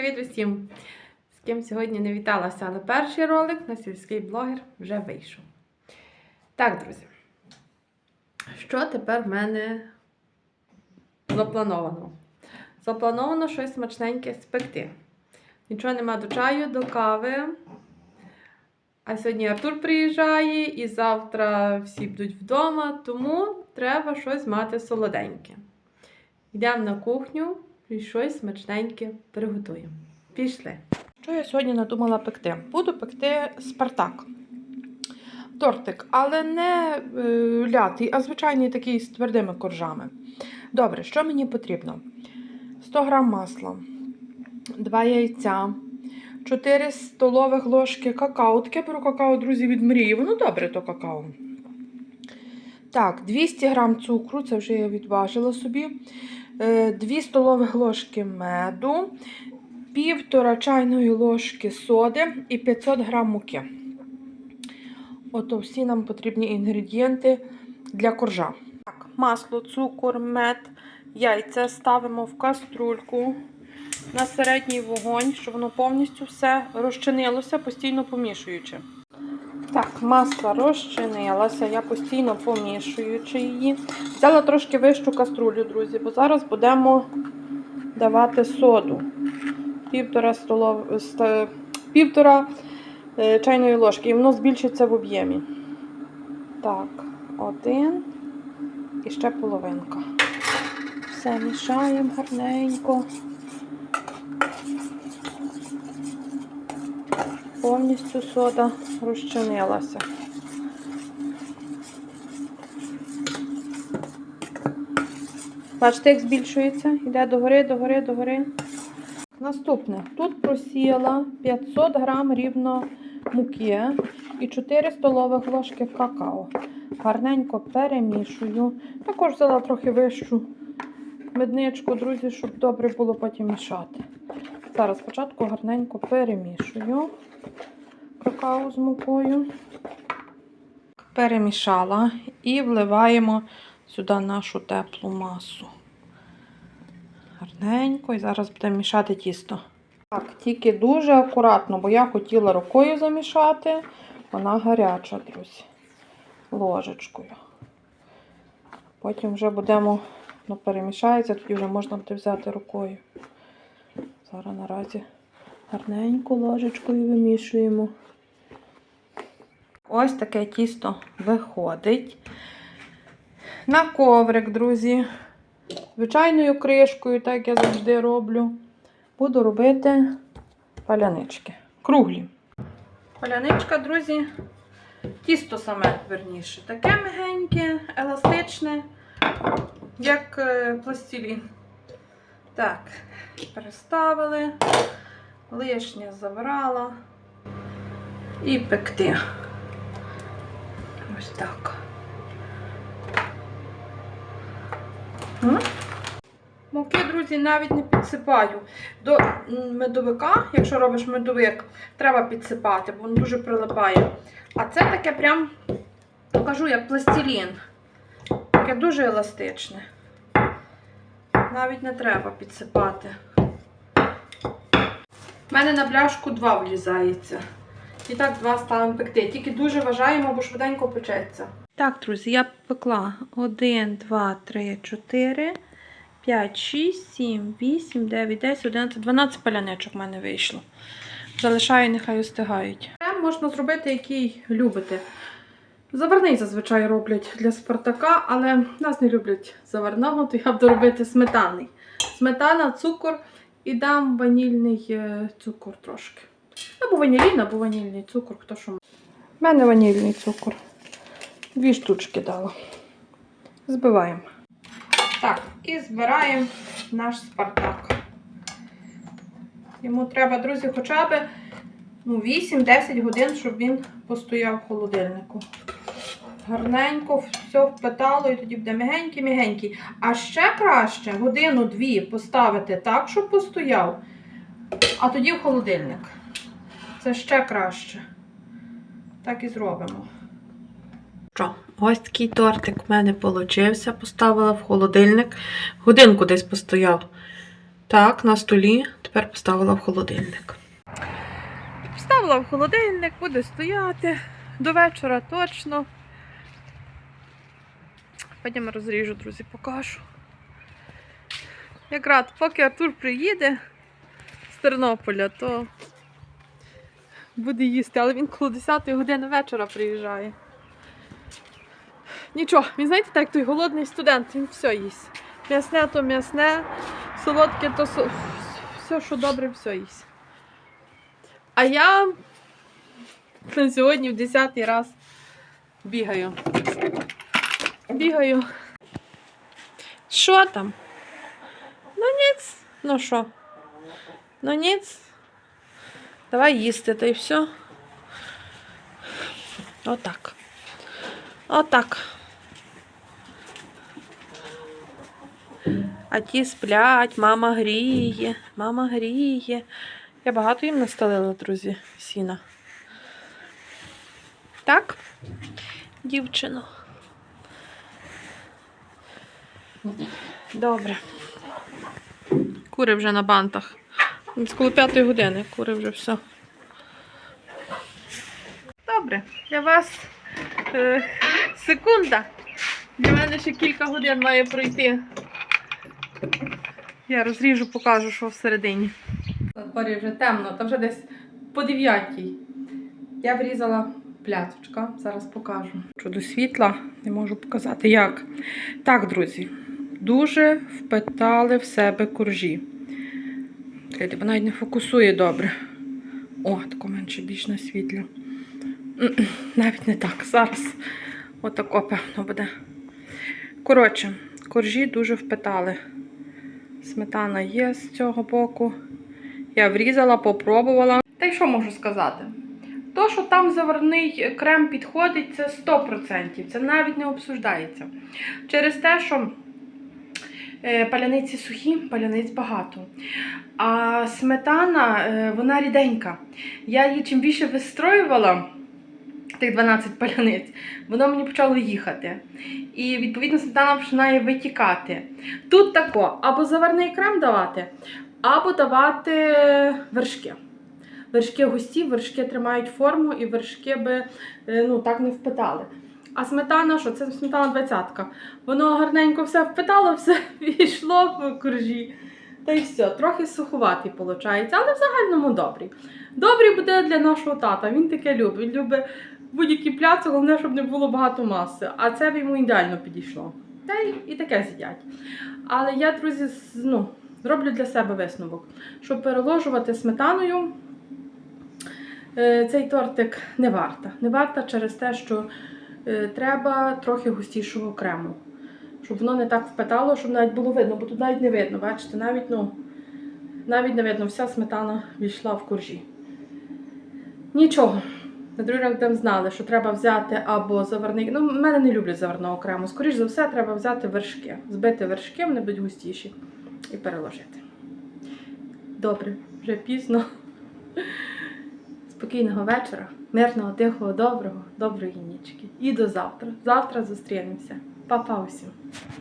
привіт усім! З ким сьогодні не віталася, але перший ролик на сільський блогер вже вийшов. Так, друзі, що тепер в мене заплановано? Заплановано щось смачненьке спекти. Нічого нема до чаю, до кави. А сьогодні Артур приїжджає і завтра всі будуть вдома, тому треба щось мати солоденьке. Йдемо на кухню і щось смачненьке приготуємо. Пішли. Що я сьогодні надумала пекти? Буду пекти Спартак. Тортик, але не е, лятий, а звичайний такий з твердими коржами. Добре, що мені потрібно? 100 г масла, 2 яйця, 4 столових ложки какао. Таке беру какао, друзі, від мрії. Воно добре, то какао. Так, 200 г цукру, це вже я відважила собі. 2 столових ложки меду, півтора чайної ложки соди і 500 г муки. Ото всі нам потрібні інгредієнти для коржа. Так, масло, цукор, мед, яйця ставимо в каструльку на середній вогонь, щоб воно повністю все розчинилося, постійно помішуючи. Так, масло розчинилася, я постійно помішуючи її. Взяла трошки вищу каструлю, друзі, бо зараз будемо давати соду. Півтора столов... півтора е, чайної ложки, і воно збільшиться в об'ємі. Так, один і ще половинка. Все мішаємо гарненько. Повністю сода розчинилася. Бачите, як збільшується? Йде догори, догори, догори. Наступне. Тут просіяла 500 грам рівно муки і 4 столових ложки какао. Гарненько перемішую. Також взяла трохи вищу медничку, друзі, щоб добре було потім мішати. Зараз спочатку гарненько перемішую какао з мукою. Перемішала і вливаємо сюди нашу теплу масу. Гарненько, і зараз будемо мішати тісто. Так, тільки дуже акуратно, бо я хотіла рукою замішати. Вона гаряча, друзі. Ложечкою. Потім вже будемо, ну, перемішається, тоді вже можна буде взяти рукою. Зараз наразі гарненько ложечкою вимішуємо. Ось таке тісто виходить. На коврик, друзі. Звичайною кришкою, так я завжди роблю. Буду робити палянички. Круглі. Паляничка, друзі, тісто саме верніше. Таке мягеньке, еластичне, як е, пластилін. Так, переставили, лишнє забрала і пекти. Ось так. Муки, друзі, навіть не підсипаю. До медовика, якщо робиш медовик, треба підсипати, бо він дуже прилипає. А це таке прям, покажу, як пластилін. Таке дуже еластичне. Навіть не треба підсипати. У мене на бляшку два влізається. І так два ставимо пекти. Тільки дуже вважаємо, бо швиденько печеться. Так, друзі, я пекла 1, 2, 3, 4, 5, 6, 7, 8, 9, 10, 11, 12 паляничок в мене вийшло. Залишаю, нехай остигають. Можна зробити, який любите. Заварний зазвичай роблять для Спартака, але нас не люблять заварного, то я буду робити сметанний. Сметана, цукор і дам ванільний е, цукор трошки. Або ванілін, або ванільний цукор, хто що має. У мене ванільний цукор. Дві штучки дала. Збиваємо. Так, і збираємо наш Спартак. Йому треба, друзі, хоча б ну, 8-10 годин, щоб він постояв в холодильнику. Гарненько все впитало і тоді буде мігенький-мігенький. А ще краще годину-дві поставити так, щоб постояв, а тоді в холодильник. Це ще краще. Так і зробимо. Що, ось такий тортик в мене получився. Поставила в холодильник. Годинку десь постояв. Так, на столі. Тепер поставила в холодильник. Поставила в холодильник, буде стояти до вечора точно. Потім розріжу, друзі, покажу. Якраз поки Артур приїде з Тернополя, то буде їсти, але він коло 10 години вечора приїжджає. Нічого, він знаєте, так той голодний студент, він все їсть. М'ясне то м'ясне, солодке то со- все, що добре, все їсть. А я сьогодні в 10 раз бігаю. Бігаю. Що там? Ну ніц. Ну що? Ну ніц. Давай їсти, та й все. Отак. Отак. А ті сплять, мама гріє, мама гріє. Я багато їм настелила, друзі, сіна. Так, дівчино. Добре. Кури вже на бантах. З коло п'ятої години кури вже все. Добре, для вас е, секунда. Для мене ще кілька годин має пройти. Я розріжу, покажу, що всередині. На дворі вже темно, та вже десь по дев'ятій. Я врізала пляцочка, зараз покажу. Щодо світла, не можу показати як. Так, друзі, дуже впитали в себе коржі. Бо навіть не фокусує добре. О, тако менше більш на світлі. Навіть не так. Зараз отако, певно, буде. Коротше, коржі дуже впитали. Сметана є з цього боку. Я врізала, попробувала. Та й що можу сказати? То, що там заварний крем підходить, це 100%. Це навіть не обсуждається. Через те, що паляниці сухі, паляниць багато. А сметана, е, вона ріденька. Я її чим більше вистроювала, тих 12 паляниць, воно мені почало їхати. І відповідно сметана починає витікати. Тут тако, або заварний крем давати, або давати вершки. Вершки густі, вершки тримають форму і вершки би е, ну, так не впитали. А сметана, що це сметана двадцятка. Воно гарненько все впитало, все війшло в коржі. Та й все, трохи суховатий виходить, але в загальному добрий. Добрий буде для нашого тата. Він таке любить. Він любить будь-які пляци, головне, щоб не було багато маси. А це б йому ідеально підійшло. Та й і таке з'їдять. Але я, друзі, ну, зроблю для себе висновок, щоб переложувати сметаною. е, Цей тортик не варта. Не варта через те, що треба трохи густішого крему. Щоб воно не так впитало, щоб навіть було видно, бо тут навіть не видно, бачите, навіть, ну, навіть не видно, вся сметана війшла в коржі. Нічого. На другий будемо знали, що треба взяти або заварний. Ну, в мене не люблять заварного крему. Скоріше за все, треба взяти вершки. Збити вершки, вони будуть густіші. І переложити. Добре, вже пізно. Спокійного вечора, мирного, тихого, доброго, доброї нічки. І до завтра. Завтра зустрінемося. Па-па усім.